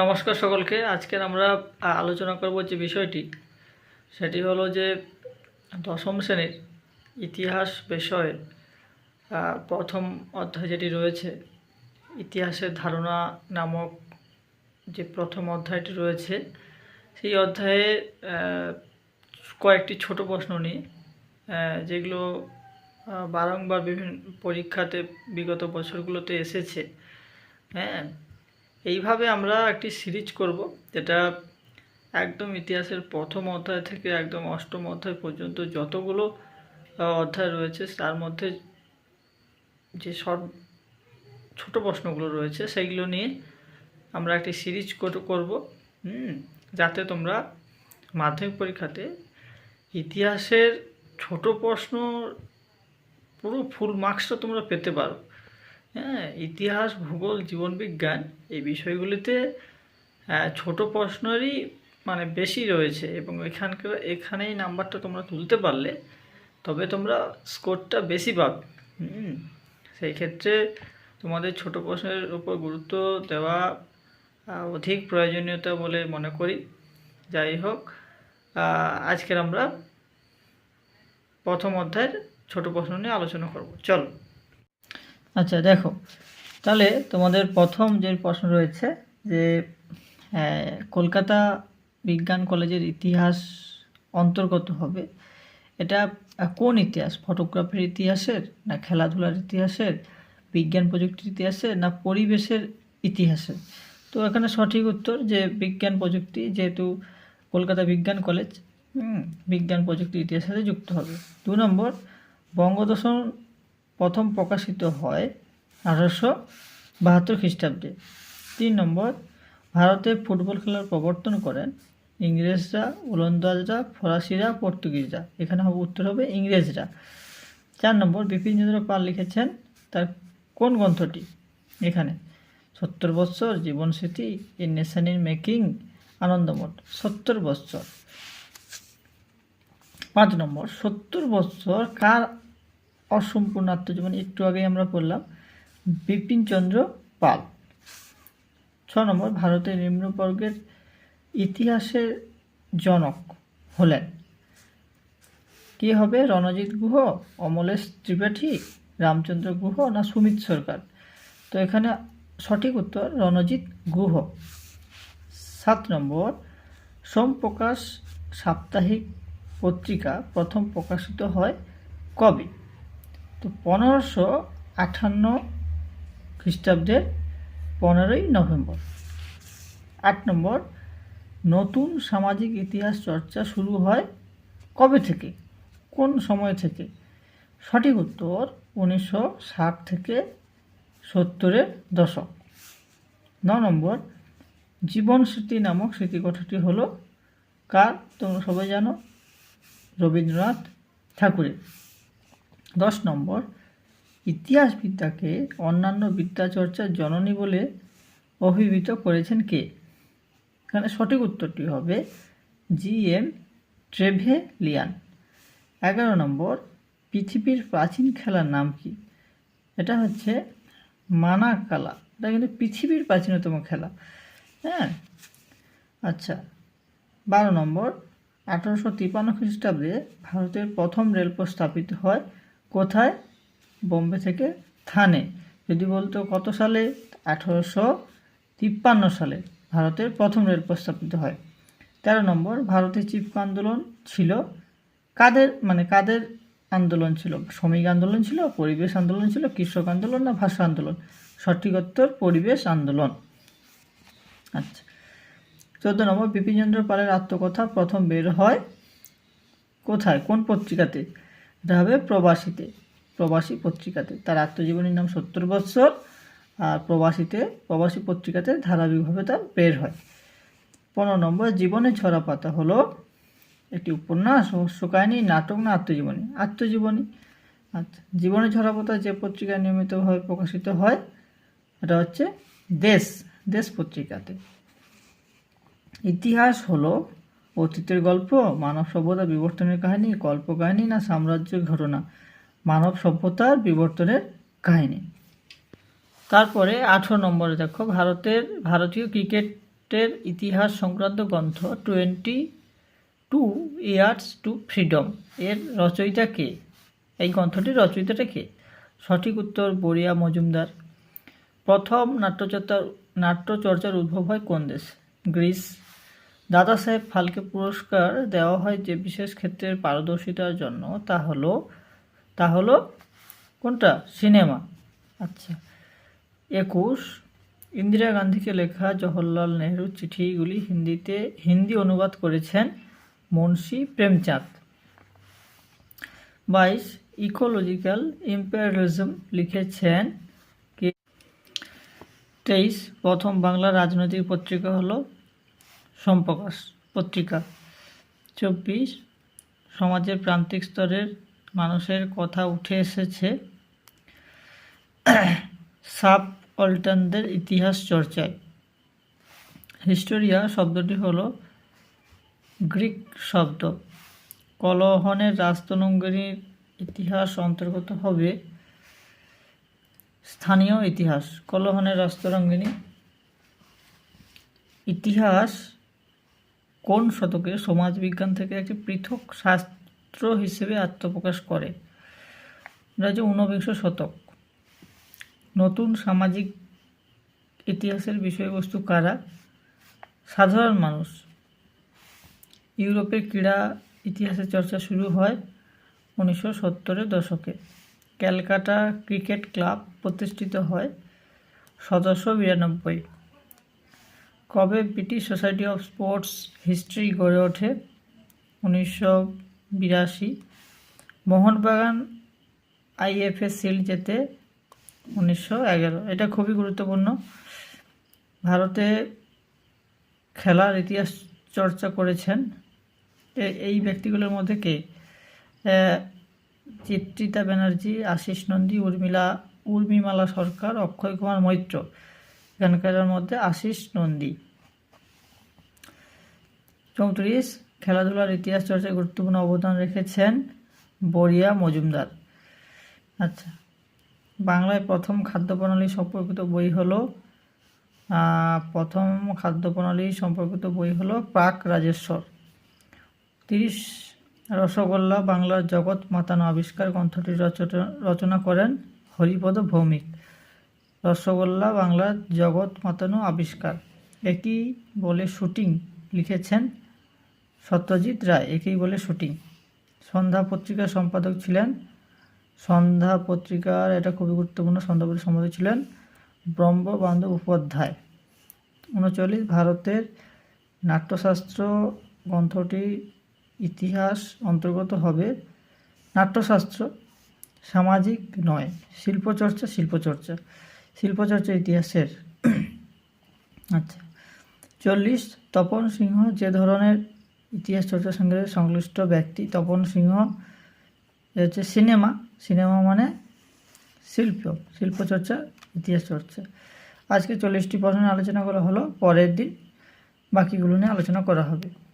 নমস্কার সকলকে। আজকের আমরা আলোচনা করব যে বিষয়টি, সেটি হলো যে দশম শ্রেণির ইতিহাস বিষয়ে প্রথম অধ্যায় যেটি রয়েছে, ইতিহাসের ধারণা নামক যে প্রথম অধ্যায়টি রয়েছে, সেই অধ্যায়ে কয়েকটি ছোট প্রশ্ন নিয়ে যেগুলো বারংবার বিভিন্ন পরীক্ষাতে বিগত বছরগুলোতে এসেছে হ্যাঁ? এইভাবে আমরা একটি সিরিজ করব, যেটা একদম ইতিহাসের প্রথম অধ্যায় থেকে একদম অষ্টম অধ্যায় পর্যন্ত যতগুলো অধ্যায় রয়েছে, তার মধ্যে যে সব ছোট প্রশ্নগুলো রয়েছে, সেইগুলো নিয়ে আমরা একটি সিরিজ করব যাতে তোমরা মাধ্যমিক পরীক্ষাতে ইতিহাসের ছোট প্রশ্ন পুরো ফুল মার্কসটা তোমরা পেতে পারো। হ্যাঁ ইতিহাস, ভূগোল, জীবনবিজ্ঞান এই বিষয়গুলিতে ছোট প্রশ্নেরই মানে বেশি রয়েছে এবং এখানকার এখানেই নাম্বারটা তোমরা তুলতে পারলে তবে তোমরা স্কোরটা বেশি পাবে। সেই ক্ষেত্রে তোমাদের ছোট প্রশ্নের উপর গুরুত্ব দেওয়া অধিক প্রয়োজনীয়তা বলে মনে করি। যাই হোক আজকের আমরা প্রথম অধ্যায়ের ছোট প্রশ্ন নিয়ে আলোচনা করব। চলো। আচ্ছা দেখো। তাহলে তোমাদের প্রথম যে প্রশ্ন রয়েছে যে কলকাতা বিজ্ঞান কলেজের ইতিহাস অন্তর্গত হবে, এটা কোন ইতিহাস? ফটোগ্রাফির ইতিহাসের না খেলাধুলার ইতিহাসের, বিজ্ঞান প্রযুক্তির ইতিহাসের না পরিবেশের ইতিহাসের? তো এখানে সঠিক উত্তর যে বিজ্ঞান প্রযুক্তি যেহেতু কলকাতা বিজ্ঞান কলেজ বিজ্ঞান প্রযুক্তি ইতিহাসের সাথে যুক্ত হবে। দু নম্বর, বঙ্গদর্শন প্রথম প্রকাশিত হয় আঠারোশো বাহাত্তর খ্রিস্টাব্দে। তিন নম্বর, ভারতে ফুটবল খেলার প্রবর্তন করেন ইংরেজরা, ওলন্দাজরা, ফরাসিরা, পর্তুগিজরা। এখানে হবে উত্তর হবে ইংরেজরা। চার নম্বর বিপিনচন্দ্র পাল লিখেছেন তার কোন গ্রন্থটি? এখানে, সত্তর বৎসর জীবন স্মৃতি, a nation in making, Anandamath, সত্তর বৎসর। পাঁচ নম্বর, সত্তর বৎসর কার অসম্পূর্ণ আত্মজীবনী একটু আগে আমরা পড়লাম বিপিনচন্দ্র পাল। ছ নম্বর, ভারতের নিম্নবর্গের ইতিহাসের জনক হলেন। কি হবে? রণজিৎ গুহ, অমলেশ ত্রিপাঠী রামচন্দ্র গুহ না সুমিত সরকার? তো এখানে সঠিক উত্তর রণজিৎ গুহ। সাত নম্বর, সোমপ্রকাশ সাপ্তাহিক পত্রিকা প্রথম প্রকাশিত হয় কবে? তো পনেরোশো আটান্ন খ্রিস্টাব্দের পনেরোই নভেম্বর। আট নম্বর, নতুন সামাজিক ইতিহাস চর্চা শুরু হয় কবে থেকে? কোন সময় থেকে? সঠিক উত্তর উনিশশো ষাট থেকে সত্তরের দশক। ন নম্বর, জীবন স্মৃতি নামক স্মৃতিকথাটি হলো কার? তোমরা সবাই জানো, রবীন্দ্রনাথ ঠাকুরের। দশ নম্বর, ইতিহাসবিদ্যাকে অন্যান্য বিদ্যাচর্চার জননী বলে অভিহিত করেছেন কে? এখানে সঠিক উত্তরটি হবে জি এম ট্রেভেলিয়ান। এগারো নম্বর, পৃথিবীর প্রাচীন খেলার নাম কি? এটা হচ্ছে মানাকালা। এটা কিন্তু পৃথিবীর প্রাচীনতম খেলা। হ্যাঁ? আচ্ছা বারো নম্বর, আঠারোশো তিপ্পান্ন খ্রিস্টাব্দে ভারতের প্রথম রেলপথ স্থাপিত হয় কোথায়? বোম্বে থেকে থানে। যদি বলতো কত সালে? আঠারোশো তিপ্পান্ন সালে ভারতের প্রথম রেলপথ স্থাপিত হয়। তেরো নম্বর ভারতের চিপকো আন্দোলন ছিল। কাদের মানে কাদের আন্দোলন ছিল? শ্রমিক আন্দোলন ছিল, পরিবেশ আন্দোলন ছিল, কৃষক আন্দোলন না ভাষা আন্দোলন? সঠিক উত্তর, পরিবেশ আন্দোলন। আচ্ছা। চোদ্দ নম্বর বিপিনচন্দ্র পালের আত্মকথা প্রথম বের হয় কোথায়? কোন পত্রিকাতে? এটা হবে প্রবাসীতে, প্রবাসী পত্রিকাতে। তার আত্মজীবনীর নাম সত্তর বৎসর, আর প্রবাসীতে, প্রবাসী পত্রিকাতে ধারাবাহিকভাবে তার বের হয়। পনেরো নম্বর, জীবনের ঝরা পাতা হলো একটি উপন্যাস রহস্য কাহিনী নাটক না আত্মজীবনী। আত্মজীবনী আচ্ছা জীবনের ঝরা পাতা যে পত্রিকায় নিয়মিতভাবে প্রকাশিত হয়, এটা হচ্ছে দেশ দেশ পত্রিকাতে। ইতিহাস হলো অতীতের গল্প, মানব সভ্যতা, বিবর্তনের কাহিনী কল্পকাহিনী না সাম্রাজ্যের ঘটনা? মানব সভ্যতার বিবর্তনের কাহিনী। তারপরে আঠেরো নম্বরে দেখো, ভারতের, ভারতীয় ক্রিকেটের ইতিহাস সংক্রান্ত গ্রন্থ, twenty two yards to freedom. এর রচয়িতা কে? এই গ্রন্থটির রচয়িতাটা কে? সঠিক উত্তর বরিয়া মজুমদার। প্রথম নাট্যচর্চার নাট্যচর্চার উদ্ভব হয় কোন দেশ? গ্রিস দাদা সাহেব ফালকে পুরস্কার দেওয়া হয় যে বিশেষ ক্ষেত্রের পারদর্শিতার জন্য, তা হলো তা হলো কোনটা? সিনেমা। আচ্ছা। একুশ, ইন্দিরা গান্ধীকে লেখা জওহরলাল নেহরুর চিঠিগুলি হিন্দিতে, হিন্দি অনুবাদ করেছেন মুন্সি প্রেমচাঁদ। বাইশ, ইকোলজিক্যাল ইম্পেরিয়ালিজম লিখেছেন কে? তেইশ, প্রথম বাংলা রাজনৈতিক পত্রিকা হলো সম্প্রকাশ পত্রিকা। চব্বিশ, সমাজের প্রান্তিক স্তরের মানুষের কথা উঠে এসেছে। সাব অল্টানদের ইতিহাস চর্চায়। হিস্টোরিয়া শব্দটি হলো গ্রিক শব্দ। কলহনের রাজতনঙ্গিনীর ইতিহাস অন্তর্গত হবে স্থানীয় ইতিহাস। কলহনের রাজতরঙ্গিনী ইতিহাস কোন শতকে সমাজবিজ্ঞান থেকে একটি পৃথক শাস্ত্র হিসেবে আত্মপ্রকাশ করে? হচ্ছে ঊনবিংশ শতক। নতুন সামাজিক ইতিহাসের বিষয়বস্তু কারা? সাধারণ মানুষ। ইউরোপের ক্রীড়া ইতিহাসের চর্চা শুরু হয় উনিশশো সত্তরের দশকে। ক্যালকাটা ক্রিকেট ক্লাব প্রতিষ্ঠিত হয় সতেরোশো বিরানব্বই। কবে British Society of Sports History গড়ে ওঠে? উনিশশো বিরাশি। মোহনবাগান আইএফএ সিল জেতে উনিশশো এগারো। এটা খুবই গুরুত্বপূর্ণ। ভারতে খেলার ইতিহাস চর্চা করেছেন। এই ব্যক্তিগুলোর মধ্যে কে? চিত্রিতা ব্যানার্জি, আশিস নন্দী, উর্মিলা, উর্মিমালা সরকার, অক্ষয় কুমার মৈত্র। এখানকার মধ্যে আশিস নন্দী। চৌত্রিশ, খেলাধুলার ইতিহাস চর্চায় গুরুত্বপূর্ণ অবদান রেখেছেন বরিয়া মজুমদার। আচ্ছা বাংলায় প্রথম খাদ্য প্রণালী সম্পর্কিত বই হলো প্রথম খাদ্য প্রণালী সম্পর্কিত বই হলো প্রাক রাজেশ্বর। তিরিশ, রসগোল্লা বাংলার জগৎ মাতানো আবিষ্কার গ্রন্থটি রচনা করেন হরিপদ ভৌমিক। রসগোল্লা বাংলার জগৎ মাতানো আবিষ্কার। একই বলে শুটিং লিখেছেন সত্যজিৎ রায়, একই বলে শুটিং। সন্ধ্যা পত্রিকার সম্পাদক ছিলেন, সন্ধ্যা পত্রিকার এটা খুবই গুরুত্বপূর্ণ সন্ধ্যা পত্রিকার সম্পাদক ছিলেন ব্রহ্মবান্ধব উপাধ্যায়। উনচল্লিশ ভারতের নাট্যশাস্ত্র গ্রন্থটি ইতিহাস অন্তর্গত হবে। নাট্যশাস্ত্র সামাজিক নয়, শিল্পচর্চা শিল্পচর্চা। শিল্পচর্চা ইতিহাসের। আচ্ছা। চল্লিশ, তপন সিংহ যে ধরনের ইতিহাস চর্চার সঙ্গে সংশ্লিষ্ট ব্যক্তি, তপন সিংহ হচ্ছে সিনেমা। সিনেমা মানে শিল্প, শিল্পচর্চা, ইতিহাস চর্চা। আজকে চল্লিশটি প্রশ্নের আলোচনা করা হলো, পরের দিন বাকিগুলো নিয়ে আলোচনা করা হবে।